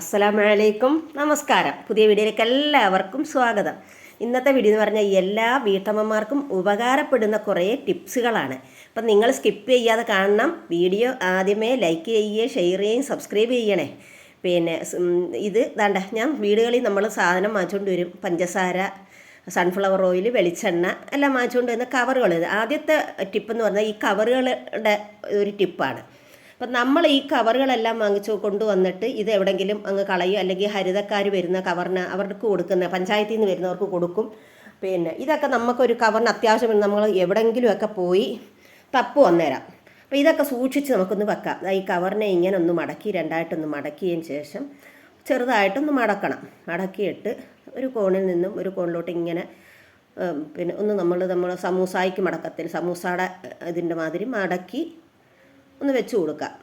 അസ്സലാമലൈക്കും. നമസ്കാരം. പുതിയ വീഡിയോയിലേക്ക് എല്ലാവർക്കും സ്വാഗതം. ഇന്നത്തെ വീഡിയോ എന്ന് പറഞ്ഞാൽ എല്ലാ വീട്ടമ്മമാർക്കും ഉപകാരപ്പെടുന്ന കുറേ ടിപ്സുകളാണ്. അപ്പം നിങ്ങൾ സ്കിപ്പ് ചെയ്യാതെ കാണണം. വീഡിയോ ആദ്യമേ ലൈക്ക് ചെയ്യുകയും ഷെയർ ചെയ്യുകയും സബ്സ്ക്രൈബ് ചെയ്യണേ. പിന്നെ ഇത് വേണ്ട ഞാൻ വീടുകളിൽ നമ്മൾ സാധനം വാങ്ങിച്ചുകൊണ്ട് വരും. പഞ്ചസാര സൺഫ്ലവർ ഓയിൽ വെളിച്ചെണ്ണ എല്ലാം വാങ്ങിച്ചുകൊണ്ട് വരുന്ന കവറുകൾ ആദ്യത്തെ ടിപ്പ് എന്ന് പറഞ്ഞാൽ ഈ കവറുകളുടെ ഒരു ടിപ്പാണ് അപ്പം നമ്മൾ ഈ കവറുകളെല്ലാം വാങ്ങിച്ചു കൊണ്ടുവന്നിട്ട് ഇത് എവിടെങ്കിലും അങ്ങ് കളയും? അല്ലെങ്കിൽ ഹരിതക്കാർ വരുന്ന കവറിന് അവർക്ക് കൊടുക്കുന്ന പഞ്ചായത്തിൽ നിന്ന് വരുന്നവർക്ക് കൊടുക്കും. പിന്നെ ഇതൊക്കെ നമുക്കൊരു കവറിന് അത്യാവശ്യം നമ്മൾ എവിടെങ്കിലുമൊക്കെ പോയി തപ്പ് വന്നേരാം. അപ്പോൾ ഇതൊക്കെ സൂക്ഷിച്ച് നമുക്കൊന്ന് വെക്കാം. ഈ കവറിനെ ഇങ്ങനെ ഒന്ന് മടക്കി രണ്ടായിട്ടൊന്ന് മടക്കിയതിന് ശേഷം ചെറുതായിട്ടൊന്ന് മടക്കണം. മടക്കിയിട്ട് ഒരു കോണിൽ നിന്നും ഒരു കോണിലോട്ട് ഇങ്ങനെ പിന്നെ ഒന്ന് നമ്മൾ നമ്മൾ സമൂസായിക്ക് മടക്കത്തിൽ സമൂസയുടെ ഇതിന്റെ മാതിരി മടക്കി ഒന്ന് വെച്ച് കൊടുക്കാം.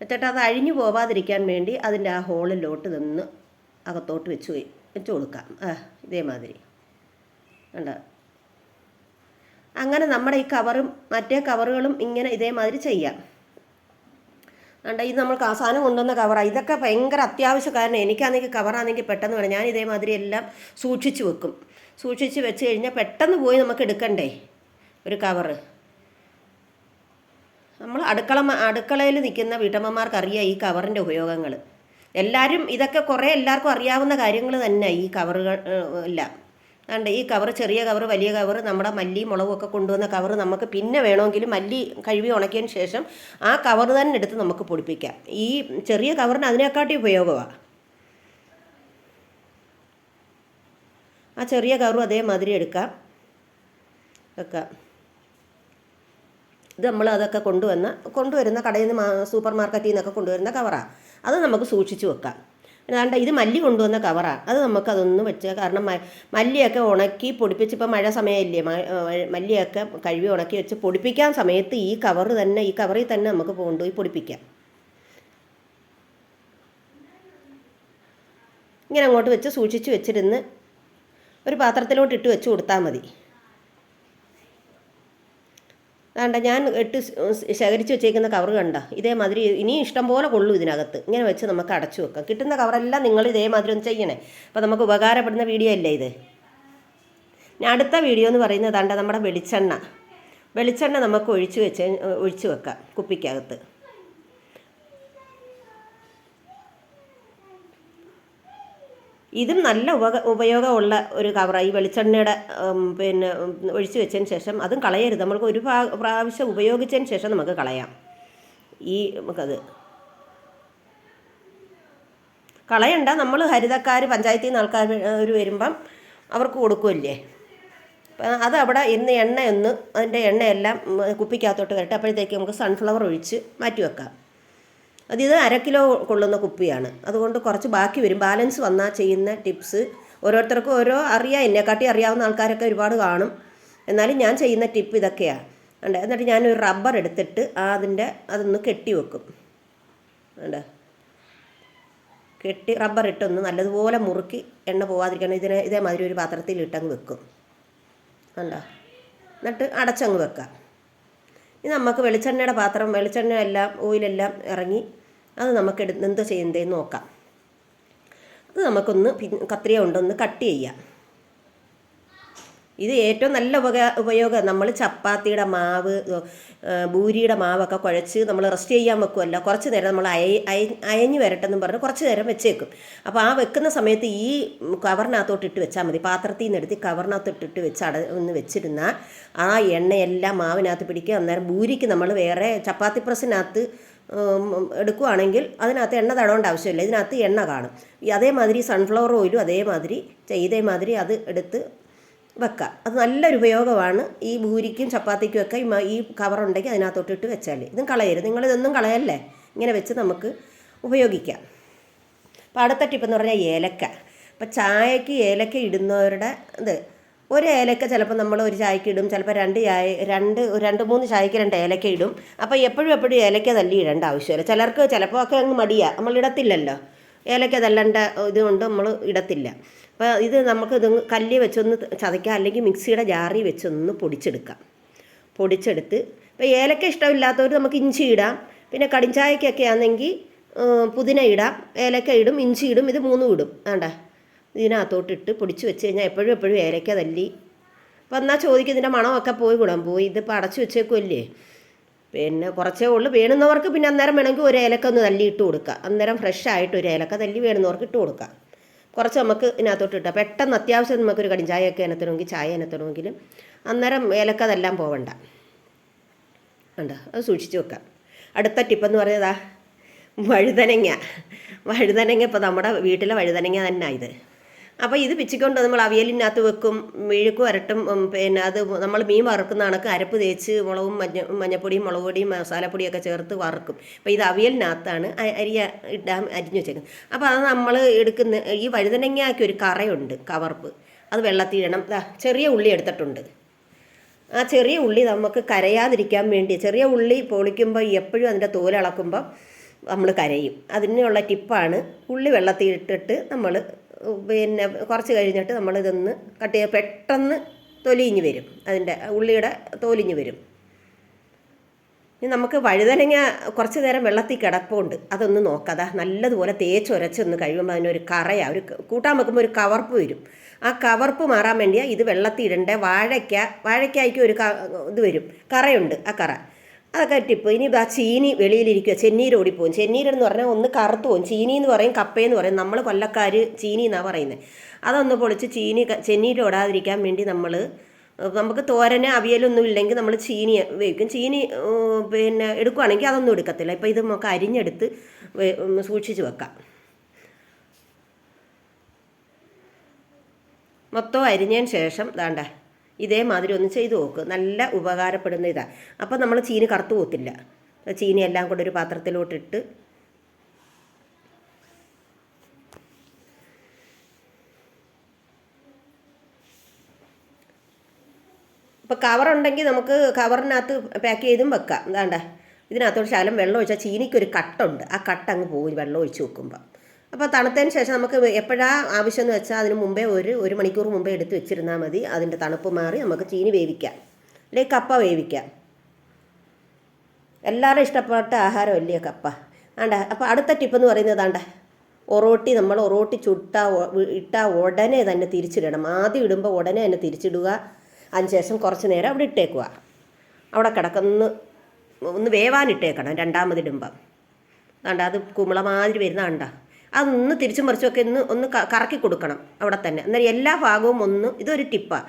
എന്നിട്ട് അത് അഴിഞ്ഞു പോവാതിരിക്കാൻ വേണ്ടി അതിന്റെ ആ ഹോളിലോട്ട് നിന്ന് അകത്തോട്ട് വെച്ച് വെച്ച് കൊടുക്കാം. ഇതേമാതിരി. കണ്ടോ? അങ്ങനെ നമ്മുടെ ഈ കവറും മറ്റേ കവറുകളും ഇങ്ങനെ ഇതേമാതിരി ചെയ്യാം. കണ്ട? ഇത് നമ്മൾക്ക് അവസാനം കൊണ്ടുവന്ന കവറാണ് ഇതൊക്കെ ഭയങ്കര അത്യാവശ്യ കാരണം എനിക്കാണെങ്കിൽ കവറാണെങ്കിൽ പെട്ടെന്ന് വേണം. ഞാൻ ഇതേമാതിരി എല്ലാം സൂക്ഷിച്ച് വെക്കും. സൂക്ഷിച്ച് വെച്ച് കഴിഞ്ഞാൽ പെട്ടെന്ന് പോയി നമുക്ക് എടുക്കണ്ടേ? ഒരു കവറ്. നമ്മൾ അടുക്കള അടുക്കളയിൽ നിൽക്കുന്ന വീട്ടമ്മമാർക്ക് അറിയാം ഈ കവറിന്റെ ഉപയോഗങ്ങൾ. എല്ലാവരും ഇതൊക്കെ കുറേ എല്ലാവർക്കും അറിയാവുന്ന കാര്യങ്ങൾ തന്നെ ഈ കവറുകൾ എല്ലാം അതുകൊണ്ട് ഈ കവർ ചെറിയ കവർ വലിയ കവർ നമ്മുടെ മല്ലി മുളകും ഒക്കെ കൊണ്ടുവന്ന കവർ നമുക്ക് പിന്നെ വേണമെങ്കിൽ മല്ലി കഴുകി ഉണക്കിയതിന് ശേഷം ആ കവർ തന്നെ എടുത്ത് നമുക്ക് പൊടിപ്പിക്കാം. ഈ ചെറിയ കവറിന് അതിനെക്കാട്ടി ഉപയോഗമാണ് ആ ചെറിയ കവറും അതേമാതിരി എടുക്കാം. വെക്കാം. ഇത് നമ്മൾ അതൊക്കെ കൊണ്ടുവന്ന കൊണ്ടുവരുന്ന കടയിൽ നിന്ന് സൂപ്പർ മാർക്കറ്റിൽ നിന്നൊക്കെ കൊണ്ടുവരുന്ന കവറാണ് അത് നമുക്ക് സൂക്ഷിച്ചു വെക്കാം. അതാണ്ട് ഇത് മല്ലി കൊണ്ടുവന്ന കവറാണ് അത് നമുക്ക് അതൊന്ന് വെച്ച് കാരണം മല്ലിയൊക്കെ ഉണക്കി പൊടിപ്പിച്ച് ഇപ്പോൾ മഴ സമയമില്ലേ മല്ലിയൊക്കെ കഴുകി ഉണക്കി വെച്ച് പൊടിപ്പിക്കാൻ സമയത്ത് ഈ കവർ തന്നെ ഈ കവറിൽ തന്നെ നമുക്ക് കൊണ്ടുപോയി പൊടിപ്പിക്കാം. ഇങ്ങനെ അങ്ങോട്ട് വെച്ച് സൂക്ഷിച്ച് വെച്ചിരുന്ന് ഒരു പാത്രത്തിലോട്ട് ഇട്ട് വെച്ച് കൊടുത്താൽ മതി. വേണ്ട ഞാൻ എട്ട് ശേഖരിച്ച് വെച്ചേക്കുന്ന കവർ കണ്ട. ഇതേമാതിരി ഇനിയും ഇഷ്ടം പോലെ കൊള്ളും ഇതിനകത്ത്. ഇങ്ങനെ വെച്ച് നമുക്ക് അടച്ചു വെക്കാം. കിട്ടുന്ന കവറെല്ലാം നിങ്ങൾ ഇതേമാതിരി ഒന്ന് ചെയ്യണേ. അപ്പോൾ നമുക്ക് ഉപകാരപ്പെടുന്ന വീഡിയോ അല്ലേ ഇത്? അടുത്ത വീഡിയോ എന്ന് പറയുന്നത് കണ്ട നമ്മുടെ വെളിച്ചെണ്ണ. വെളിച്ചെണ്ണ നമുക്ക് ഒഴിച്ച് വെച്ച് ഒഴിച്ച് വെക്കാം കുപ്പിക്കകത്ത്. ഇതും നല്ല ഉപക ഉപയോഗമുള്ള ഒരു കവറാണ് ഈ വെളിച്ചെണ്ണയുടെ പിന്നെ ഒഴിച്ചു വെച്ചതിന് ശേഷം അതും കളയരുത്. നമ്മൾക്ക് ഒരു പ്രാ- പ്രാവശ്യം ഉപയോഗിച്ചതിന് ശേഷം നമുക്ക് കളയാം. ഈ നമുക്കത്. കളയണ്ട. നമ്മൾ ഹരിതക്കാർ പഞ്ചായത്തിൽ നിന്ന് ആൾക്കാർ ഒരു വരുമ്പം അവർക്ക് കൊടുക്കുമല്ലേ അപ്പം അത് അവിടെ ഇന്ന് എണ്ണയൊന്ന് അതിന്റെ എണ്ണയെല്ലാം കുപ്പിക്കകത്തോട്ട് വരട്ടെ. അപ്പോഴത്തേക്ക് നമുക്ക് സൺഫ്ലവർ ഒഴിച്ച് മാറ്റി വെക്കാം. അത് ഇത് അര കിലോ കൊള്ളുന്ന കുപ്പിയാണ്. അതുകൊണ്ട് കുറച്ച് ബാക്കി വരും. ബാലൻസ് വന്നാൽ ചെയ്യുന്ന ടിപ്സ്. ഓരോരുത്തർക്കും ഓരോ അറിയാം. എന്നെക്കാട്ടി അറിയാവുന്ന ആൾക്കാരൊക്കെ ഒരുപാട് കാണും. എന്നാലും ഞാൻ ചെയ്യുന്ന ടിപ്പ് ഇതൊക്കെയാണ് ഉണ്ട് എന്നിട്ട് ഞാനൊരു റബ്ബർ എടുത്തിട്ട് അതിന്റെ അതൊന്ന് കെട്ടി വെക്കും. ഉണ്ട് കെട്ടി റബ്ബർ ഇട്ടൊന്ന് നല്ലതുപോലെ മുറുക്കി എണ്ണ പോവാതിരിക്കണം. ഇതിനെ ഇതേമാതിരി ഒരു പാത്രത്തിൽ ഇട്ടങ്ങ് വെക്കും. കണ്ടോ? എന്നിട്ട് അടച്ചങ്ങ് വെക്കാം. ഇനി നമുക്ക് വെളിച്ചെണ്ണയുടെ പാത്രം വെളിച്ചെണ്ണ എല്ലാം ഓയിലെല്ലാം ഇറങ്ങി അത് നമുക്ക് എന്ത് ചെയ്യുന്നതെന്ന് നോക്കാം. അത് നമുക്കൊന്ന് കത്രിക കൊണ്ടൊന്ന് കട്ട് ചെയ്യാം. ഇത് ഏറ്റവും നല്ല ഉപക ഉപയോഗം നമ്മൾ ചപ്പാത്തിയുടെ മാവ് ഭൂരിയുടെ മാവൊക്കെ കുഴച്ച് നമ്മൾ റെസ്റ്റ് ചെയ്യാൻ വെക്കുമല്ല കുറച്ച് നേരം നമ്മൾ അയ അയ- അയഞ്ഞ് വരട്ടെന്നും പറഞ്ഞ് കുറച്ച് നേരം വെച്ചേക്കും. അപ്പോൾ ആ വെക്കുന്ന സമയത്ത് ഈ കവറിനകത്തോട്ട് ഇട്ട് വെച്ചാൽ മതി. പാത്രത്തിൽ നിന്ന് എടുത്ത് കവറിനകത്തോട്ട് ഇട്ട് വെച്ച് അട ഒന്ന് വെച്ചിരുന്നാൽ ആ എണ്ണയെല്ലാം മാവിനകത്ത് പിടിക്കുക. അന്നേരം ഭൂരിക്ക് നമ്മൾ വേറെ ചപ്പാത്തി പ്രസ്സിനകത്ത് ഉം, എടുക്കുവാണെങ്കിൽ അതിനകത്ത് എണ്ണ തടവേണ്ട ആവശ്യമില്ല. ഇതിനകത്ത് എണ്ണ കാണും. അതേമാതിരി സൺഫ്ലവർ ഓയിലും അതേമാതിരി ചെയ്തേമാതിരി അത് എടുത്ത് വെക്കുക അത് നല്ലൊരു ഉപയോഗമാണ് ഈ ഭൂരിക്കും ചപ്പാത്തിക്കും ഒക്കെ ഈ കവറുണ്ടെങ്കിൽ അതിനകത്തോട്ടിട്ട് വെച്ചാൽ ഇതും കളയരുത്. നിങ്ങളിതൊന്നും കളയല്ലേ? ഇങ്ങനെ വെച്ച് നമുക്ക് ഉപയോഗിക്കാം. അപ്പോൾ അടുത്ത ടിപ്പ് എന്ന് പറഞ്ഞാൽ ഏലക്ക. അപ്പോൾ ചായക്ക് ഏലക്ക ഇടുന്നവരുടെ ഇത് ഒരു ഏലക്ക ചിലപ്പോൾ നമ്മൾ ഒരു ചായക്ക് ഇടും ചിലപ്പോൾ രണ്ട് ചായ രണ്ട് രണ്ട് മൂന്ന് ചായക്ക് രണ്ട് ഏലക്ക ഇടും. അപ്പോൾ എപ്പോഴും എപ്പോഴും ഏലക്ക തല്ലി ഇടേണ്ട ആവശ്യമില്ല. ചിലർക്ക് ചിലപ്പോൾ ഒക്കെ അങ്ങ് മടിയാണ് നമ്മൾ ഇടത്തില്ലല്ലോ. ഏലക്ക തല്ലണ്ട ഇതുകൊണ്ട് നമ്മൾ ഇടത്തില്ല. അപ്പോൾ ഇത് നമുക്ക് ഇത് കല്ലി വെച്ചൊന്ന് ചതയ്ക്കാം അല്ലെങ്കിൽ മിക്സിയുടെ ജാറി വെച്ചൊന്ന് പൊടിച്ചെടുക്കാം. പൊടിച്ചെടുത്ത് ഇപ്പോൾ ഏലക്ക ഇഷ്ടമില്ലാത്തവർ നമുക്ക് ഇഞ്ചി ഇടാം. പിന്നെ കടിഞ്ചായക്കൊക്കെ ആണെങ്കിൽ പുതിന ഇടാം. ഏലക്ക ഇടും ഇഞ്ചി ഇടും ഇത് മൂന്നും ഇടും. വേണ്ട. ഇതിനകത്തോട്ടിട്ട് പൊടിച്ച് വെച്ച് കഴിഞ്ഞാൽ എപ്പോഴും എപ്പോഴും ഏലക്ക തല്ലി. അപ്പം എന്നാൽ ചോദിക്കും ഇതിന്റെ മണമൊക്കെ പോയി കൂടാൻ പോയി. ഇതിപ്പോൾ അടച്ചു വെച്ചേക്കുമല്ലേ പിന്നെ കുറച്ചേ ഉള്ളൂ. വേണുന്നവർക്ക് പിന്നെ അന്നേരം വേണമെങ്കിൽ ഒരു ഏലക്ക ഒന്ന് തല്ലി ഇട്ട് കൊടുക്കുക അന്നേരം ഫ്രഷ് ആയിട്ട് ഒരു ഏലക്ക തല്ലി വേണുന്നവർക്ക് ഇട്ട് കൊടുക്കാം. കുറച്ച് നമുക്ക് ഇതിനകത്തോട്ട് ഇട്ടാൽ പെട്ടെന്ന് അത്യാവശ്യം നമുക്കൊരു കടും ചായയൊക്കെ എനത്തണമെങ്കിൽ ചായ എനത്തണമെങ്കിലും അന്നേരം ഏലക്ക അതെല്ലാം പോവണ്ട. ഉണ്ട് അത് സൂക്ഷിച്ച് വെക്കാം. അടുത്ത ടിപ്പെന്ന് പറഞ്ഞതാ വഴുതനങ്ങ. വഴുതനങ്ങ ഇപ്പോൾ നമ്മുടെ വീട്ടിലെ വഴുതനങ്ങ തന്നെ ഇത്. അപ്പോൾ ഇത് പിച്ചിക്കൊണ്ട് നമ്മൾ അവിയലിനകത്ത് വെക്കും മെഴുക്കും അരട്ടും പിന്നെ അത് നമ്മൾ മീൻ വറുക്കുന്ന കണക്ക് അരപ്പ് തേച്ച് മുളകും മഞ്ഞ മഞ്ഞപ്പൊടിയും മുളക് പൊടിയും മസാലപ്പൊടിയൊക്കെ ചേർത്ത് വറുക്കും. അപ്പോൾ ഇത് അവിയലിനകത്താണ് അരി ഇടാൻ അരിഞ്ഞു വെച്ചേക്കുന്നത്. അപ്പോൾ അത് നമ്മൾ എടുക്കുന്ന ഈ വഴുതനങ്ങയ്ക്ക് ഒരു കറയുണ്ട് കവർപ്പ്. അത് വെള്ളത്തിലിടണം. ചെറിയ ഉള്ളി എടുത്തിട്ടുണ്ട്. ആ ചെറിയ ഉള്ളി നമുക്ക് കരയാതിരിക്കാൻ വേണ്ടി ചെറിയ ഉള്ളി പൊളിക്കുമ്പോൾ എപ്പോഴും അതിന്റെ തോലിളക്കുമ്പോൾ നമ്മൾ കരയും. അതിനുള്ള ടിപ്പാണ് ഉള്ളി വെള്ളത്തിൽ ഇട്ടിട്ട് നമ്മൾ പിന്നെ കുറച്ച് കഴിഞ്ഞിട്ട് നമ്മളിതൊന്ന് കട്ട് ചെയ്യുക. പെട്ടെന്ന് തൊലിഞ്ഞ് വരും. അതിന്റെ ഉള്ളിയുടെ തോലിഞ്ഞ് വരും. ഇനി നമുക്ക് വഴുതനങ്ങ കുറച്ച് നേരം വെള്ളത്തിൽ കിടപ്പുണ്ട്. അതൊന്ന് നോക്കാതാ നല്ലതുപോലെ തേച്ചൊരച്ചൊന്ന് കഴിയുമ്പോൾ അതിനൊരു കറയാ. ഒരു കൂട്ടാൻ വെക്കുമ്പോൾ ഒരു കവർപ്പ് വരും. ആ കവർപ്പ് മാറാൻ വേണ്ടിയാ ഇത് വെള്ളത്തിൽ ഇടണ്ടേ? വാഴയ്ക്ക വാഴയ്ക്കായ്ക്ക് ഒരു ഇത് വരും. കറയുണ്ട് ആ കറ. അതൊക്കെ ടിപ്പ് ഇനി ആ ചീനി വെളിയിലിരിക്കുക ചെന്നീര് ഓടിപ്പോവും. ചെന്നീരെന്ന് പറഞ്ഞാൽ ഒന്ന് കറുത്തു പോകും ചീനി എന്ന് പറയും കപ്പയെന്ന് പറയും. നമ്മൾ കൊല്ലക്കാർ ചീനി എന്നാണ് പറയുന്നത് അതൊന്ന് പൊളിച്ച് ചീനി ചെന്നീര് ഓടാതിരിക്കാൻ വേണ്ടി നമ്മൾ നമുക്ക് തോരന് അവിയലൊന്നും ഇല്ലെങ്കിൽ നമ്മൾ ചീനി ഉപയോഗിക്കും ചീനി പിന്നെ എടുക്കുവാണെങ്കിൽ അതൊന്നും എടുക്കത്തില്ല. ഇപ്പം ഇത് നമുക്ക് അരിഞ്ഞെടുത്ത് സൂക്ഷിച്ച് വെക്കാം. മൊത്തം അരിഞ്ഞതിന് ശേഷം ദാണ്ട ഇതേമാതിരി ഒന്ന് ചെയ്തു നോക്ക്. നല്ല ഉപകാരപ്പെടുന്ന ഇതാണ് അപ്പോൾ നമ്മൾ ചീനി കറുത്തു പോകത്തില്ല. ചീനി എല്ലാം കൂടെ ഒരു പാത്രത്തിലോട്ടിട്ട് ഇപ്പോൾ കവറുണ്ടെങ്കിൽ നമുക്ക് കവറിനകത്ത് പാക്ക് ചെയ്തും വെക്കാം. എന്താണ്ട ഇതിനകത്തോട് ശകലം വെള്ളം ഒഴിച്ചാൽ ചീനിക്കൊരു കട്ടുണ്ട്. ആ കട്ട അങ്ങ് പോകും വെള്ളം ഒഴിച്ച് വെക്കുമ്പോൾ അപ്പോൾ തണുത്തതിന് ശേഷം നമുക്ക് എപ്പോഴാ ആവശ്യം എന്ന് വെച്ചാൽ അതിന് മുമ്പേ ഒരു ഒരു മണിക്കൂർ മുമ്പേ എടുത്ത് വെച്ചിരുന്നാൽ മതി. അതിന്റെ തണുപ്പ് മാറി നമുക്ക് ചീനി വേവിക്കാം. അല്ലെങ്കിൽ കപ്പ വേവിക്കാം. എല്ലാവരും ഇഷ്ടപ്പെട്ട ആഹാരം ആഹാരമല്ലേ കപ്പ? ആണ്ട അപ്പോൾ അടുത്ത ടിപ്പ് എന്ന് പറയുന്നത് ആണ്ട ഒറോട്ടി നമ്മൾ ഒറോട്ടി ചുട്ട ഇട്ട ഉടനെ തന്നെ തിരിച്ചിടണം. ആദ്യം ഇടുമ്പോൾ ഉടനെ തന്നെ തിരിച്ചിടുക. അതിന് ശേഷം കുറച്ച് നേരം അവിടെ ഇട്ടേക്കുക. അവിടെ കിടക്കുന്ന ഒന്ന് വേവാനിട്ടേക്കണം രണ്ടാമതിടുമ്പം ആണ്ട അത് കുമ്പളമാതിരി വരുന്ന കണ്ട അതൊന്ന് തിരിച്ചും മറിച്ചുമൊക്കെ ഒന്ന് ഒന്ന് കറക്കി കൊടുക്കണം അവിടെ തന്നെ. എന്നാൽ എല്ലാ ഭാഗവും ഒന്ന് ഇതൊരു ടിപ്പാണ്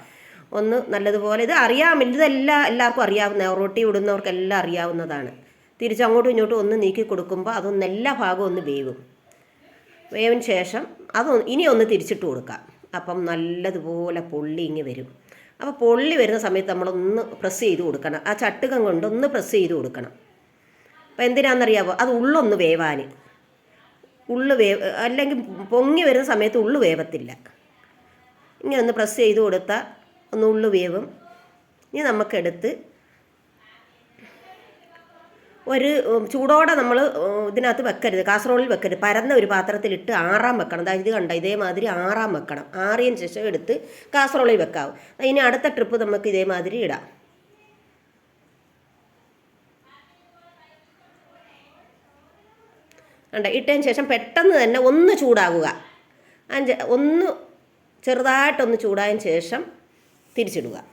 ഒന്ന് നല്ലതുപോലെ ഇത് അറിയാമില്ല ഇതെല്ലാം എല്ലാവർക്കും അറിയാവുന്ന റൊട്ടി ഇടുന്നവർക്കെല്ലാം അറിയാവുന്നതാണ്. തിരിച്ച് അങ്ങോട്ടും ഇങ്ങോട്ടും ഒന്ന് നീക്കി കൊടുക്കുമ്പോൾ അതൊന്ന് എല്ലാ ഭാഗവും ഒന്ന് വേവും. വേവിന് ശേഷം അത് ഇനി ഒന്ന് തിരിച്ചിട്ട് കൊടുക്കാം. അപ്പം നല്ലതുപോലെ പൊള്ളി ഇങ്ങ് വരും. അപ്പോൾ പൊള്ളി വരുന്ന സമയത്ത് നമ്മളൊന്ന് പ്രസ് ചെയ്ത് കൊടുക്കണം. ആ ചട്ടുകം കൊണ്ട് ഒന്ന് പ്രസ് ചെയ്ത് കൊടുക്കണം. അപ്പോൾ എന്തിനാണെന്നറിയാമോ അത് ഉള്ളൊന്ന് വേവാൻ ഉള്ളു വേവ് അല്ലെങ്കിൽ പൊങ്ങി വരുന്ന സമയത്ത് ഉള്ളു വേവത്തില്ല. ഇങ്ങനെ ഒന്ന് പ്രസ് ചെയ്ത് കൊടുത്താൽ ഒന്ന് ഉള്ളു വേവും. ഇനി നമുക്കെടുത്ത് ഒരു ചൂടോടെ നമ്മൾ ഇതിനകത്ത് വെക്കരുത്. കാസറോളിൽ വെക്കരുത്. പരന്ന ഒരു പാത്രത്തിലിട്ട് ആറാൻ വെക്കണം. അതായത് കണ്ട? ഇതേമാതിരി ആറാൻ വെക്കണം. ആറിയതിന് ശേഷം എടുത്ത് കാസറോളിൽ വെക്കാവും. ഇനി അടുത്ത ട്രിപ്പ് നമുക്ക് ഇതേമാതിരി ഇടാം. കണ്ട? ഇട്ടതിന് ശേഷം പെട്ടെന്ന് തന്നെ ഒന്ന് ചൂടാകുക. അഞ്ച് ഒന്ന് ചെറുതായിട്ടൊന്ന് ചൂടായതിന് ശേഷം തിരിച്ചിടുക.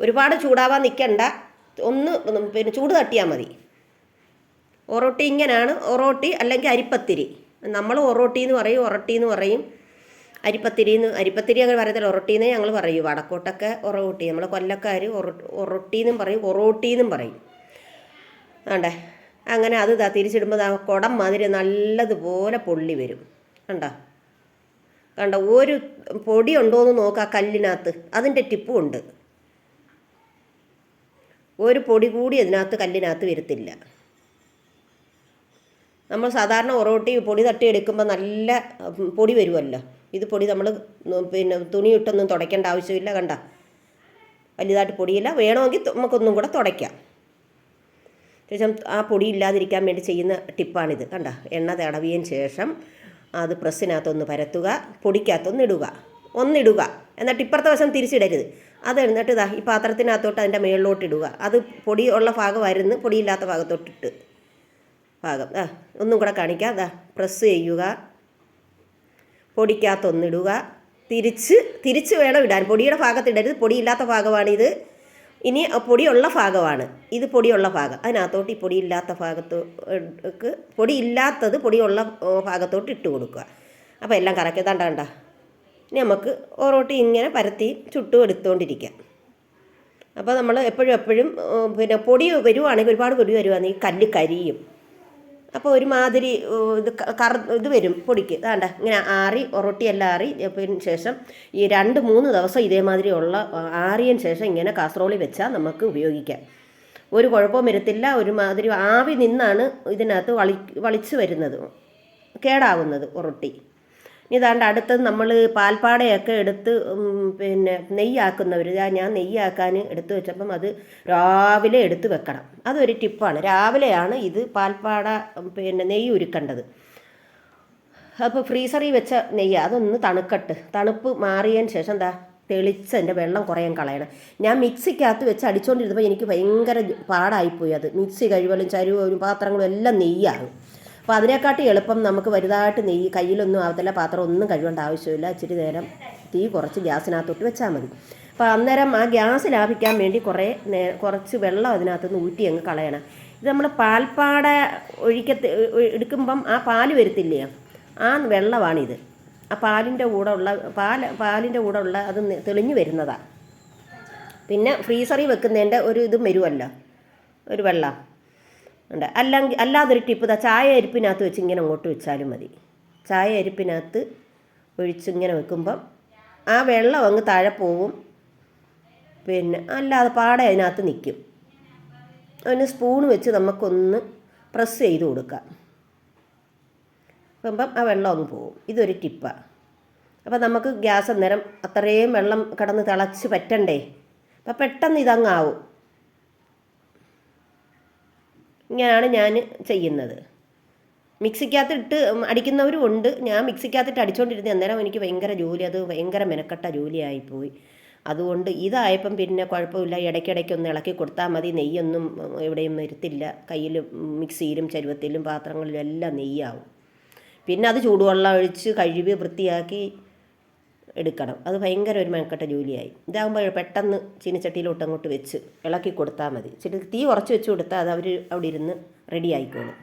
ഒരുപാട് ചൂടാവാൻ നിൽക്കണ്ട ഒന്ന് പിന്നെ ചൂട് തട്ടിയാൽ മതി. ഒറോട്ടി ഇങ്ങനെയാണ് ഒറോട്ടി അല്ലെങ്കിൽ അരിപ്പത്തിരി. നമ്മൾ ഒറോട്ടി എന്ന് പറയും ഒറട്ടി എന്ന് പറയും. അരിപ്പത്തിരി എന്ന് അരിപ്പത്തിരി അങ്ങനെ പറയത്തില്ല. ഒറോട്ടി എന്നേ ഞങ്ങൾ പറയും. വടക്കോട്ടൊക്കെ ഒറോട്ടി. നമ്മൾ കൊല്ലക്കാർ ഒറ ഒറോട്ടി എന്നും പറയും ഒറോട്ടി എന്നും പറയും. ആണ്ടേ? അങ്ങനെ അത് തിരിച്ചിടുമ്പോൾ ആ കുടം മാതിരി നല്ലതുപോലെ പൊള്ളി വരും. കണ്ടോ? കണ്ട? ഒരു പൊടി ഉണ്ടോ എന്ന് നോക്കുക ആ കല്ലിനകത്ത്. അതിന്റെ ടിപ്പും ഉണ്ട്. ഒരു പൊടി കൂടി അതിനകത്ത് കല്ലിനകത്ത് വരത്തില്ല. നമ്മൾ സാധാരണ ഒറോട്ടി പൊടി തട്ടി എടുക്കുമ്പോൾ നല്ല പൊടി വരുമല്ലോ. ഇത് പൊടി നമ്മൾ പിന്നെ തുണി തുണിയിട്ടൊന്നും തുടയ്ക്കേണ്ട ആവശ്യമില്ല കണ്ട? വലുതായിട്ട് പൊടിയില്ല. വേണമെങ്കിൽ നമുക്കൊന്നും കൂടെ തുടയ്ക്കാം. ശേഷം ആ പൊടി ഇല്ലാതിരിക്കാൻ വേണ്ടി ചെയ്യുന്ന ടിപ്പാണിത്. കണ്ട? എണ്ണ തടവിയതിന് ശേഷം അത് പ്രസ്സിനകത്തൊന്ന് പരത്തുക പൊടിക്കകത്തൊന്ന് ഇടുക. ഒന്നിടുക. എന്നിട്ട് ഇപ്പുറത്തെ വശം തിരിച്ചിടരുത്. അത് എന്നിട്ട് ഇതാ ഈ പാത്രത്തിനകത്തോട്ട് അതിന്റെ മേളിലോട്ട് ഇടുക. അത് പൊടി ഉള്ള ഭാഗം ഭാഗമായിരുന്നു പൊടിയില്ലാത്ത ഭാഗത്തോട്ടിട്ട് ഭാഗം. ആ ഒന്നും കൂടെ കാണിക്കാം. അതാ പ്രസ് ചെയ്യുക. പൊടിക്കകത്തൊന്നിടുക തിരിച്ച് തിരിച്ച് വേണം ഇടാൻ. പൊടിയുടെ ഭാഗത്ത് ഇടരുത് പൊടിയില്ലാത്ത ഭാഗമാണിത്. ഇനി പൊടിയുള്ള ഭാഗമാണ്. ഇത് പൊടിയുള്ള ഭാഗം. അതിനകത്തോട്ട് ഈ പൊടിയില്ലാത്ത ഭാഗത്ത് പൊടിയില്ലാത്തത് പൊടിയുള്ള ഭാഗത്തോട്ട് ഇട്ട് കൊടുക്കുക. അപ്പോൾ എല്ലാം കറക്കി. തണ്ട കണ്ട ഇനി നമുക്ക് ഓരോട്ട് ഇങ്ങനെ പരത്തി ചുട്ടും എടുത്തുകൊണ്ടിരിക്കാം അപ്പോൾ നമ്മൾ എപ്പോഴും എപ്പോഴും പിന്നെ പൊടി വരുവാണെങ്കിൽ ഒരുപാട് പൊടി വരുവാണെങ്കിൽ കല്ല് കരിയും. അപ്പോൾ ഒരുമാതിരി ഇത് കറ ഇത് വരും പൊടിക്ക്. വേണ്ട ഇങ്ങനെ ആറി ഒറൊട്ടിയെല്ലാം ആറി പിന്നെ ശേഷം ഈ രണ്ട് മൂന്ന് ദിവസം ഇതേമാതിരി ഉള്ള ആറിയതിന് ശേഷം ഇങ്ങനെ കാസറോളി വെച്ചാൽ നമുക്ക് ഉപയോഗിക്കാം. ഒരു കുഴപ്പവും വരത്തില്ല ഒരുമാതിരി ആവി നിന്നാണ് ഇതിനകത്ത് വളി വളിച്ച് വരുന്നത് കേടാവുന്നത് ഒറൊട്ടി. ഇനി ഇതാണ്ട് അടുത്ത് നമ്മൾ പാൽപ്പാടയൊക്കെ എടുത്ത് പിന്നെ നെയ്യാക്കുന്നവർ ഇതാ ഞാൻ നെയ്യാക്കാൻ എടുത്തു വെച്ചപ്പം അത് രാവിലെ എടുത്ത് വെക്കണം. അതൊരു ടിപ്പാണ്. രാവിലെയാണ് ഇത് പാൽപ്പാട പിന്നെ നെയ്യ് ഉരുക്കേണ്ടത്. അപ്പോൾ ഫ്രീസറിൽ വെച്ച നെയ്യ് അതൊന്ന് തണുക്കട്ട്. തണുപ്പ് മാറിയതിന് ശേഷം എന്താ തെളിച്ചതിന്റെ വെള്ളം കുറയാൻ കളയണം. ഞാൻ മിക്സിക്കകത്ത് വെച്ച് അടിച്ചുകൊണ്ടിരുന്നപ്പോൾ എനിക്ക് ഭയങ്കര പാടായിപ്പോയി അത്. മിക്സി കഴിവലും ചരുവലും പാത്രങ്ങളും എല്ലാം നെയ്യാകും അപ്പോൾ അതിനെക്കാട്ടി എളുപ്പം നമുക്ക് വലുതായിട്ട് നെയ്യ് കയ്യിലൊന്നും ആവത്തില്ല പാത്രം ഒന്നും കഴുകേണ്ട ആവശ്യമില്ല. ഇച്ചിരി നേരം തീ കുറച്ച് ഗ്യാസിനകത്തോട്ട് വെച്ചാൽ മതി. അപ്പോൾ അന്നേരം ആ ഗ്യാസ് ലാഭിക്കാൻ വേണ്ടി കുറേ കുറച്ച് വെള്ളം അതിനകത്തുനിന്ന് ഊറ്റി അങ്ങ് കളയണം. ഇത് നമ്മൾ പാൽപ്പാട ഒഴിക്കത്ത് എടുക്കുമ്പം ആ പാൽ വരുത്തില്ലേ? ആ വെള്ളമാണിത്. ആ പാലിന്റെ കൂടെ ഉള്ള പാൽ പാലിന്റെ കൂടെ ഉള്ള അത് തെളിഞ്ഞു വരുന്നതാണ് പിന്നെ ഫ്രീസറിൽ വെക്കുന്നതിന്റെ ഒരു ഇതും വരുമല്ലോ ഒരു വെള്ളം. ഉണ്ട്. അല്ലെങ്കിൽ അല്ലാതൊരു ടിപ്പ് ഇതാ ചായ അരിപ്പിനകത്ത് വെച്ച് ഇങ്ങനെ അങ്ങോട്ട് വെച്ചാലും മതി. ചായ അരിപ്പിനകത്ത് ഒഴിച്ച് ഇങ്ങനെ വെക്കുമ്പം ആ വെള്ളം അങ്ങ് താഴെ പോവും. പിന്നെ അല്ലാതെ പാടെ അതിനകത്ത് നിൽക്കും അതിന് സ്പൂൺ വെച്ച് നമുക്കൊന്ന് പ്രസ് ചെയ്ത് കൊടുക്കാം. വെക്കുമ്പം ആ വെള്ളം അങ്ങ് പോവും. ഇതൊരു ടിപ്പാണ് അപ്പം നമുക്ക് ഗ്യാസ് അന്നേരം അത്രയും വെള്ളം കിടന്ന് തിളച്ച് പറ്റണ്ടേ? അപ്പം പെട്ടെന്ന് ഇതങ്ങാവും ഇങ്ങനെയാണ് ഞാൻ ചെയ്യുന്നത്. മിക്സിക്കകത്ത് ഇട്ട് അടിക്കുന്നവരും ഉണ്ട് ഞാൻ മിക്സിക്കകത്തിട്ട് അടിച്ചുകൊണ്ടിരുന്ന അന്നേരം എനിക്ക് ഭയങ്കര ജോലി അത് ഭയങ്കര മെനക്കെട്ട ജോലിയായിപ്പോയി അതുകൊണ്ട് ഇതായപ്പം പിന്നെ കുഴപ്പമില്ല. ഇടയ്ക്കിടയ്ക്ക് ഒന്ന് ഇളക്കി കൊടുത്താൽ മതി. നെയ്യൊന്നും എവിടെയും വരുത്തില്ല കയ്യിൽ മിക്സിയിലും ചരുവത്തിലും പാത്രങ്ങളിലും എല്ലാം നെയ്യാവും. പിന്നെ അത് ചൂടുവെള്ളം ഒഴിച്ച് കഴുകി വൃത്തിയാക്കി എടുക്കണം. അത് ഭയങ്കര ഒരു മെനക്കെട്ട ജോലിയായി. ഇതാകുമ്പോൾ പെട്ടെന്ന് ചീനച്ചട്ടിയിലോട്ട് അങ്ങോട്ട് വെച്ച് ഇളക്കി കൊടുത്താൽ മതി. ചെടി തീ ഉറച്ച് വെച്ച് കൊടുത്താൽ അത് അവർ അവിടെ ഇരുന്ന് റെഡി ആയിക്കോളും.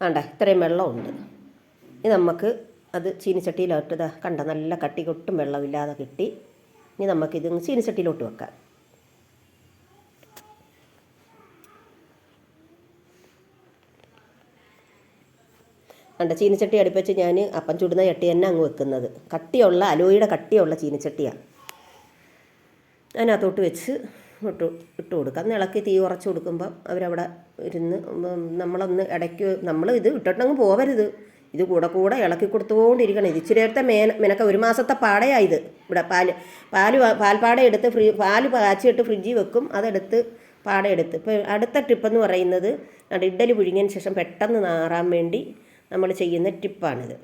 വേണ്ട ഇത്രയും വെള്ളമുണ്ട്. ഇനി നമുക്ക് അത് ചീനിച്ചട്ടിയിലോട്ട് കണ്ട നല്ല കട്ടി കൊട്ടും വെള്ളമില്ലാതെ കിട്ടി. ഇനി നമുക്കിത് ചീനിച്ചട്ടിയിലോട്ട് വെക്കാം. കണ്ട ചീനിച്ചട്ടി അടുപ്പിച്ച് ഞാൻ അപ്പം ചുടുന്ന ചട്ടി തന്നെ അങ്ങ് വെക്കുന്നത്. കട്ടിയുള്ള അലോയുടെ കട്ടിയുള്ള ചീനിച്ചട്ടിയാണ് അതിനകത്തോട്ട് വെച്ച് ഇട്ട് ഇട്ട് കൊടുക്കുക അന്ന് ഇളക്കി തീ ഉറച്ച് കൊടുക്കുമ്പോൾ അവരവിടെ ഇരുന്ന് നമ്മളൊന്ന് ഇടയ്ക്ക് നമ്മൾ ഇത് ഇട്ടിട്ടങ്ങ് പോവരുത്. ഇത് കൂടെ കൂടെ ഇളക്കി കൊടുത്തുകൊണ്ടിരിക്കണം. ഇത് ഇച്ചിരി നേരത്തെ മേന മെനക്ക ഒരു മാസത്തെ പാടയായത് ഇവിടെ പാൽ പാൽ പാൽപ്പാട എടുത്ത് ഫ്രീ പാൽ കാച്ചിയിട്ട് ഫ്രിഡ്ജിൽ വെക്കും. അതെടുത്ത് പാടയെടുത്ത്. ഇപ്പോൾ അടുത്ത ട്രിപ്പെന്ന് പറയുന്നത് ഇഡ്ഡലി പുഴുങ്ങിയതിന് ശേഷം പെട്ടെന്ന് നാറാൻ വേണ്ടി നമ്മൾ ചെയ്യുന്ന ടിപ്പാണിത്.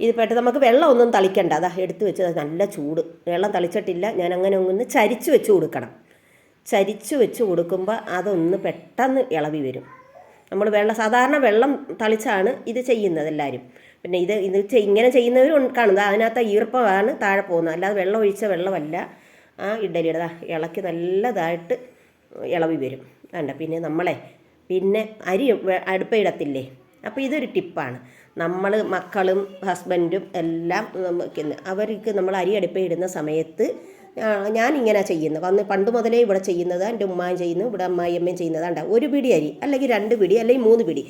ഇത് പെട്ടെന്ന് നമുക്ക് വെള്ളം ഒന്നും തളിക്കണ്ട. അതാ എടുത്തു വെച്ച് അത് നല്ല ചൂട്. വെള്ളം തളിച്ചിട്ടില്ല. ഞാൻ അങ്ങനെ ഒന്ന് ചരിച്ചു വെച്ച് കൊടുക്കണം. ചരിച്ചു വെച്ച് കൊടുക്കുമ്പോൾ അതൊന്ന് പെട്ടെന്ന് ഇളവി വരും. നമ്മൾ വെള്ളം സാധാരണ വെള്ളം തളിച്ചാണ് ഇത് ചെയ്യുന്നത് എല്ലാവരും. പിന്നെ ഇത് ഇത് ഇങ്ങനെ ചെയ്യുന്നവരും കാണുന്നത് അതിനകത്ത് ഈർപ്പമാണ് താഴെ പോകുന്നത്. അല്ലാതെ വെള്ളം ഒഴിച്ച വെള്ളമല്ല. ആ ഇഡലിയുടെ ഇളക്കി നല്ലതായിട്ട് ഇളവി വരും. വേണ്ട പിന്നെ നമ്മളെ പിന്നെ അരി അടുപ്പയിടത്തില്ലേ അപ്പോൾ ഇതൊരു ടിപ്പാണ്. നമ്മൾ മക്കളും ഹസ്ബൻഡും എല്ലാം അവർക്ക് നമ്മൾ അരി അടുപ്പയിടുന്ന സമയത്ത് ഞാൻ ഞാനിങ്ങനെ ചെയ്യുന്നത്. വന്ന് പണ്ട് മുതലേ ഇവിടെ ചെയ്യുന്നത് എന്റെ ഉമ്മായും ചെയ്യുന്നു ഇവിടെ അമ്മായിയമ്മയും ചെയ്യുന്നതാണ്ട ഒരു പിടി അരി അല്ലെങ്കിൽ രണ്ട് പിടി അല്ലെങ്കിൽ മൂന്ന് പിടി.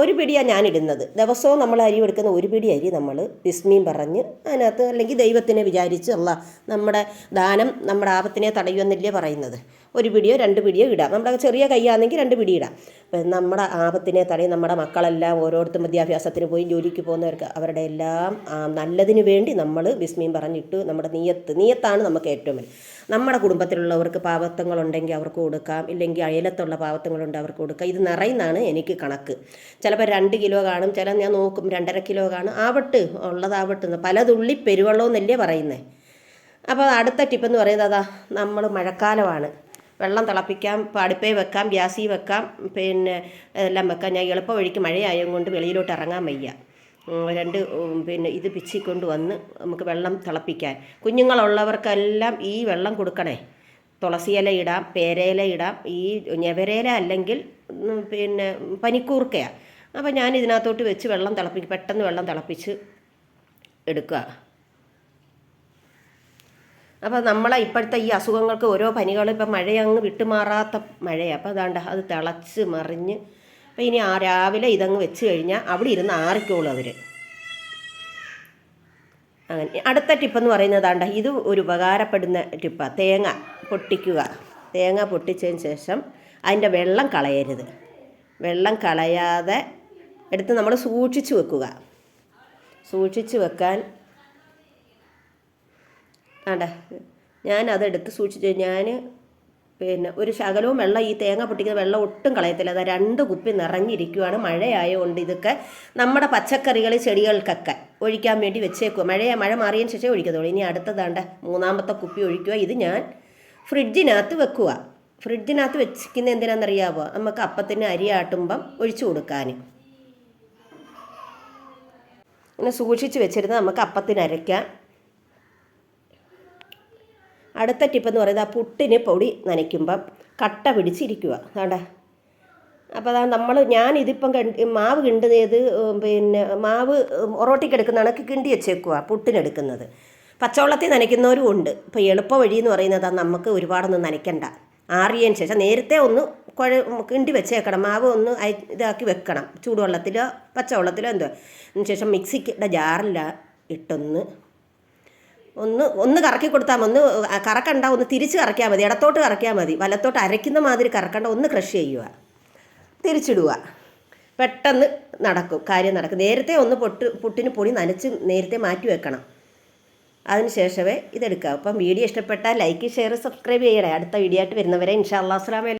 ഒരു പിടിയാണ് ഞാൻ ഇടുന്നത് ദിവസവും നമ്മൾ അരി എടുക്കുന്ന ഒരു പിടി അരി നമ്മൾ വിസ്മയും പറഞ്ഞ് അതിനകത്ത് അല്ലെങ്കിൽ ദൈവത്തിനെ വിചാരിച്ച് അല്ല നമ്മുടെ ദാനം നമ്മുടെ ആപത്തിനെ തടയുമെന്നല്ലേ പറയുന്നത്. ഒരു പിടിയോ രണ്ട് പിടിയോ ഇടാം. നമ്മുടെ ചെറിയ കൈയാണെങ്കിൽ രണ്ട് പിടി ഇടാം. അപ്പം നമ്മുടെ ആപത്തിനെ തടയും നമ്മുടെ മക്കളെല്ലാം ഓരോരുത്തരും വിദ്യാഭ്യാസത്തിന് പോയി ജോലിക്ക് പോകുന്നവർക്ക് അവരുടെ എല്ലാം നല്ലതിന് വേണ്ടി നമ്മൾ വിസ്മയം പറഞ്ഞിട്ട് നമ്മുടെ നീയത്ത് നീയത്താണ് നമുക്ക് ഏറ്റവും വലിയ നമ്മുടെ കുടുംബത്തിലുള്ളവർക്ക് പാവത്തങ്ങളുണ്ടെങ്കിൽ അവർക്ക് കൊടുക്കാം. ഇല്ലെങ്കിൽ അയലത്തുള്ള പാവത്തങ്ങളുണ്ട് അവർക്ക് കൊടുക്കാം. ഇത് നിറയുന്നതാണ് എനിക്ക് കണക്ക്. ചിലപ്പോൾ രണ്ട് കിലോ കാണും ചില ഞാൻ നോക്കും രണ്ടര കിലോ കാണും. ആവട്ട് ഉള്ളതാവട്ട് പലതുള്ളി പെരുവെള്ളമെന്നല്ലേ പറയുന്നത് അപ്പോൾ അടുത്ത ടിപ്പെന്ന് പറയുന്നത് അതാ നമ്മൾ മഴക്കാലമാണ്. വെള്ളം തിളപ്പിക്കാം അടുപ്പേ വെക്കാം ഗ്യാസിൽ വെക്കാം പിന്നെ എല്ലാം വെക്കാം. ഞാൻ എളുപ്പ വഴിക്ക് മഴയായത് കൊണ്ട് വെളിയിലോട്ട് ഇറങ്ങാൻ വയ്യ. രണ്ട് പിന്നെ ഇത് പിച്ചി വന്ന് നമുക്ക് വെള്ളം തിളപ്പിക്കാൻ. കുഞ്ഞുങ്ങളുള്ളവർക്കെല്ലാം ഈ വെള്ളം കൊടുക്കണേ. തുളസിയില ഇടാം പേരയില ഇടാം ഈ ഞവരേല അല്ലെങ്കിൽ പിന്നെ പനിക്കൂർക്കയാണ് അപ്പോൾ ഞാൻ ഇതിനകത്തോട്ട് വെച്ച് വെള്ളം തിളപ്പിക്കും പെട്ടെന്ന് വെള്ളം തിളപ്പിച്ച് എടുക്കുക. അപ്പോൾ നമ്മളെ ഇപ്പോഴത്തെ ഈ അസുഖങ്ങൾക്ക് ഓരോ പനികൾ ഇപ്പം മഴയങ്ങ് വിട്ടുമാറാത്ത മഴയാണ് അപ്പോൾ അതാണ്ട് അത് തിളച്ച് മറിഞ്ഞ്. അപ്പോൾ ഇനി ആ രാവിലെ ഇതങ്ങ് വെച്ച് കഴിഞ്ഞാൽ അവിടെ ഇരുന്ന് ആറിക്കോളും അവർ അങ്ങനെ. അടുത്ത ടിപ്പെന്ന് പറയുന്നതാണ്ട ഇത് ഒരു ഉപകാരപ്പെടുന്ന ടിപ്പാണ് തേങ്ങ പൊട്ടിക്കുക. തേങ്ങ പൊട്ടിച്ചതിന് ശേഷം അതിന്റെ വെള്ളം കളയരുത്. വെള്ളം കളയാതെ എടുത്ത് നമ്മൾ സൂക്ഷിച്ചു വെക്കുക. സൂക്ഷിച്ചു വെക്കാൻ ആണ്ട ഞാൻ അതെടുത്ത് സൂക്ഷിച്ച് ഞാൻ പിന്നെ ഒരു ശകലവും വെള്ളം ഈ തേങ്ങ പൊട്ടിക്കുന്ന വെള്ളം ഒട്ടും കളയത്തില്ല. അത് രണ്ട് കുപ്പി നിറഞ്ഞിരിക്കുവാണ്. മഴയായതുകൊണ്ട് ഇതൊക്കെ നമ്മുടെ പച്ചക്കറികൾ ചെടികൾക്കൊക്കെ ഒഴിക്കാൻ വേണ്ടി വെച്ചേക്കുക മഴ മഴ മാറിയതിന് ശേഷം ഒഴിക്കത്തുള്ളൂ. ഇനി അടുത്തതാണ്ട മൂന്നാമത്തെ കുപ്പി ഒഴിക്കുക ഇത് ഞാൻ ഫ്രിഡ്ജിനകത്ത് വെക്കുക ഫ്രിഡ്ജിനകത്ത് വെച്ചിരിക്കുന്ന എന്തിനാണെന്നറിയാമോ നമുക്ക് അപ്പത്തിന് അരി ആട്ടുമ്പം ഒഴിച്ചു കൊടുക്കാൻ ഇങ്ങനെ സൂക്ഷിച്ച് വെച്ചിരുന്ന് നമുക്ക് അപ്പത്തിന് അരയ്ക്കാം. അടുത്ത ടിപ്പ് എന്ന് പറയുന്നത് ആ പുട്ടിന് പൊടി നനയ്ക്കുമ്പം കട്ട പിടിച്ചിരിക്കുക. അതാണ്ട അപ്പോൾ അതാ നമ്മൾ ഞാൻ ഇതിപ്പം കണ്ട് മാവ് കിണ്ടുന്നത് പിന്നെ മാവ് ഒറോട്ടിക്ക് കണക്ക് കിണ്ടി വെച്ചേക്കുക പുട്ടിനെടുക്കുന്നത്. പച്ചവെള്ളത്തിൽ നനയ്ക്കുന്നവരും ഉണ്ട്. ഇപ്പോൾ എളുപ്പ വഴി എന്ന് പറയുന്നത് നമുക്ക് ഒരുപാടൊന്നും നനയ്ക്കണ്ട. ആറിയതിന് ശേഷം നേരത്തെ ഒന്ന് കുഴ കിണ്ടി വെച്ചേക്കണം. മാവ് ഒന്ന് ഇതാക്കി വെക്കണം. ചൂടുവെള്ളത്തിലോ പച്ചവെള്ളത്തിലോ എന്തോ. അതിന് ശേഷം മിക്സിയുടെ ജാറിൽ ഇട്ടൊന്ന് ഒന്ന് ഒന്ന് കറക്കി കൊടുത്താൽ ഒന്ന് കറക്കണ്ട ഒന്ന് തിരിച്ച് കറക്കിയാൽ മതി. ഇടത്തോട്ട് കറക്കിയാൽ മതി. വലത്തോട്ട് അരയ്ക്കുന്ന മാതിരി കറക്കണ്ട. ഒന്ന് ക്രഷ് ചെയ്യുക. തിരിച്ചിടുക. പെട്ടെന്ന് നടക്കും. കാര്യം നടക്കും. നേരത്തെ ഒന്ന് പൊട്ട് പുട്ടിന് പൊടി നനച്ച് നേരത്തെ മാറ്റി വെക്കണം. അതിനുശേഷമേ ഇതെടുക്കുക. അപ്പം വീഡിയോ ഇഷ്ടപ്പെട്ടാൽ ലൈക്ക് ഷെയർ സബ്സ്ക്രൈബ് ചെയ്യണേ. അടുത്ത വീഡിയോ ആയിട്ട് വരുന്നവരെ ഇൻഷാ അള്ളാഹ്